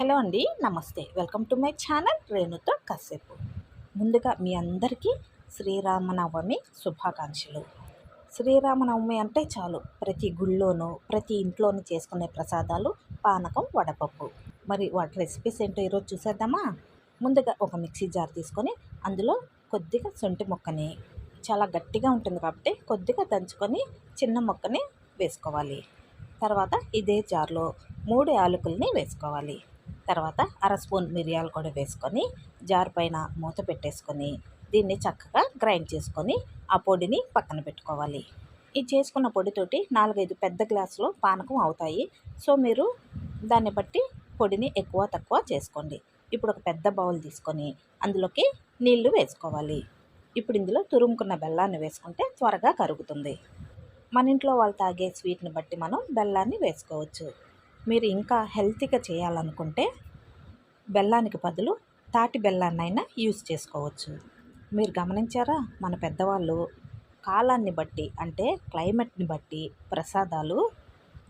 Hello అండి నమస్తే. Welcome to my channel రేణుతో కాసేపు. ముందుగా మీ అందరికీ శ్రీరామనవమి శుభాకాంక్షలు. శ్రీరామనవమి అంటే చాలు. ప్రతి గుళ్ళోనూ ప్రతి ఇంట్లోనూ చేసుకునే ప్రసాదాలు పానకం వడపప్పు. మరి వాటి రెసిపీస్ ఏంటో ఈరోజు చూసేద్దామా? ముందుగా ఒక మిక్సీ జార్ తీసుకొని అందులో కొద్దిగా సొంటి ముక్కని చాలా గట్టిగా ఉంటుంది కాబట్టి కొద్దిగా దంచుకొని చిన్న మొక్కని వేసుకోవాలి. తర్వాత ఇదే జార్లో మూడు యాలకుల్ని వేసుకోవాలి. తర్వాత అర స్పూన్ మిరియాలు కూడా వేసుకొని జార్ పైన మూత పెట్టేసుకొని దీన్ని చక్కగా గ్రైండ్ చేసుకొని ఆ పొడిని పక్కన పెట్టుకోవాలి. ఈ చేసుకున్న పొడితోటి నాలుగైదు పెద్ద గ్లాసులు పానకం అవుతాయి. సో మీరు దాన్ని బట్టి పొడిని ఎక్కువ తక్కువ చేసుకోండి. ఇప్పుడు ఒక పెద్ద బౌల్ తీసుకొని అందులోకి నీళ్ళు వేసుకోవాలి. ఇప్పుడు ఇందులో తురుముకున్న బెల్లాన్ని వేసుకుంటే త్వరగా కరుగుతుంది. మన ఇంట్లో వాళ్ళు తాగే స్వీట్ని బట్టి మనం బెల్లాన్ని వేసుకోవచ్చు. మీరు ఇంకా హెల్తీగా చేయాలనుకుంటే బెల్లానికి బదులు తాటి బెల్లాన్నైనా యూజ్ చేసుకోవచ్చు. మీరు గమనించారా? మన పెద్దవాళ్ళు కాలాన్ని బట్టి అంటే క్లైమేట్ని బట్టి ప్రసాదాలు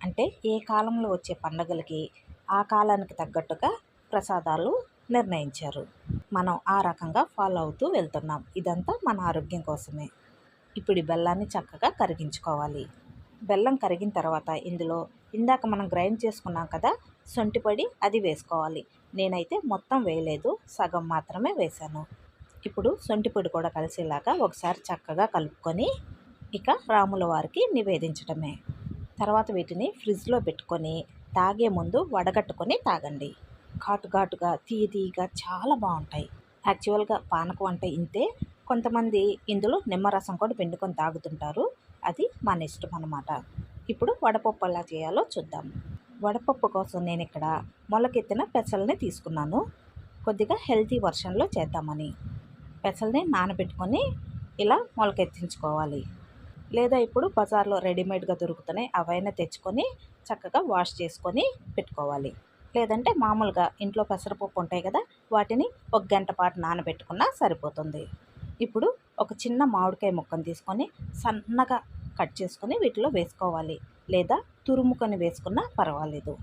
అంటే ఏ కాలంలో వచ్చే పండగలకి ఆ కాలానికి తగ్గట్టుగా ప్రసాదాలు నిర్ణయించారు. మనం ఆ రకంగా ఫాలో అవుతూ వెళ్తున్నాం. ఇదంతా మన ఆరోగ్యం కోసమే. ఇప్పుడు ఈ బెల్లాన్ని చక్కగా కరిగించుకోవాలి. బెల్లం కరిగిన తర్వాత ఇందులో ఇందాక మనం గ్రైండ్ చేసుకున్నాం కదా సొంటిపడి అది వేసుకోవాలి. నేనైతే మొత్తం వేయలేదు. సగం మాత్రమే వేశాను. ఇప్పుడు సొంటిపొడి కూడా కలిసేలాగా ఒకసారి చక్కగా కలుపుకొని ఇక రాముల వారికి నివేదించడమే తర్వాత వీటిని ఫ్రిడ్జ్లో పెట్టుకొని తాగే ముందు వడగట్టుకొని తాగండి. ఘాటు ఘాటుగా తీయ తీయగా చాలా బాగుంటాయి. యాక్చువల్గా పానకం అంటే ఇంతే. కొంతమంది ఇందులో నిమ్మరసం కూడా పిండుకొని తాగుతుంటారు. అది మన ఇష్టం అన్నమాట. ఇప్పుడు వడపప్పు ఎలా చేయాలో చూద్దాం. వడపప్పు కోసం నేను ఇక్కడ మొలకెత్తిన పెసల్ని తీసుకున్నాను. కొద్దిగా హెల్తీ వర్షన్లో చేద్దామని. పెసల్ని నానబెట్టుకొని ఇలా మొలకెత్తించుకోవాలి. లేదా ఇప్పుడు బజార్లో రెడీమేడ్గా దొరుకుతున్నాయి అవైనా తెచ్చుకొని చక్కగా వాష్ చేసుకొని పెట్టుకోవాలి. లేదంటే మామూలుగా ఇంట్లో పెసరపప్పు ఉంటాయి కదా వాటిని ఒక గంట పాటు నానబెట్టుకున్నా సరిపోతుంది. ఇప్పుడు ఒక చిన్న మామిడికాయ ముక్కను తీసుకొని సన్నగా కట్ చేసుకొని వీటిలో వేసుకోవాలి. లేదా తురుముకొని వేసుకున్నా పర్వాలేదు.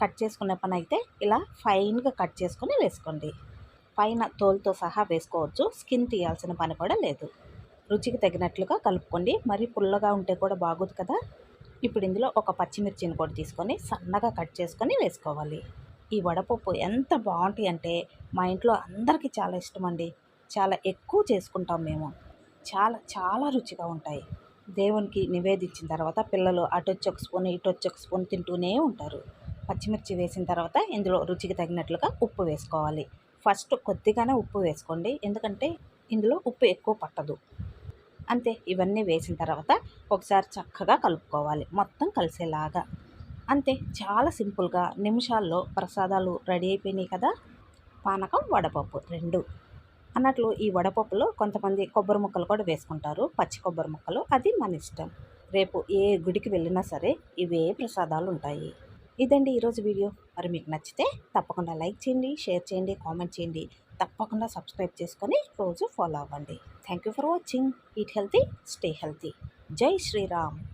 కట్ చేసుకునే పని అయితే ఇలా ఫైన్గా కట్ చేసుకొని వేసుకోండి. పైన తోలుతో సహా వేసుకోవచ్చు. స్కిన్ తీయాల్సిన పని కూడా లేదు. రుచికి తగినట్లుగా కలుపుకోండి. మరి పుల్లగా ఉంటే కూడా బాగోదు కదా. ఇప్పుడు ఇందులో ఒక పచ్చిమిర్చిని కూడా తీసుకొని సన్నగా కట్ చేసుకొని వేసుకోవాలి. ఈ వడపప్పు ఎంత బాగుంటాయి అంటే మా ఇంట్లో అందరికీ చాలా ఇష్టం అండి. చాలా ఎక్కువ చేసుకుంటాం మేము. చాలా చాలా రుచిగా ఉంటాయి. దేవునికి నివేదించిన తర్వాత పిల్లలు అటొచ్చి ఒక స్పూన్ ఇటొచ్చి ఒక స్పూన్ తింటూనే ఉంటారు. పచ్చిమిర్చి వేసిన తర్వాత ఇందులో రుచికి తగినట్లుగా ఉప్పు వేసుకోవాలి. ఫస్ట్ కొద్దిగానే ఉప్పు వేసుకోండి. ఎందుకంటే ఇందులో ఉప్పు ఎక్కువ పట్టదు. అంతే ఇవన్నీ వేసిన తర్వాత ఒకసారి చక్కగా కలుపుకోవాలి. మొత్తం కలిసేలాగా. అంతే చాలా సింపుల్గా. నిమిషాల్లో ప్రసాదాలు రెడీ అయిపోయినాయి కదా? పానకం వడపప్పు రెండు. అన్నట్లు ఈ వడపప్పులో కొంతమంది కొబ్బరి ముక్కలు కూడా వేసుకుంటారు. పచ్చి కొబ్బరి ముక్కలు. అది మన ఇష్టం. రేపు ఏ గుడికి వెళ్ళినా సరే ఇవే ప్రసాదాలు ఉంటాయి. ఇదండి ఈరోజు వీడియో. మరి మీకు నచ్చితే తప్పకుండా లైక్ చేయండి షేర్ చేయండి కామెంట్ చేయండి. తప్పకుండా సబ్స్క్రైబ్ చేసుకొని రోజు ఫాలో అవ్వండి. Thank you for watching. Eat healthy stay healthy. జై శ్రీరామ్.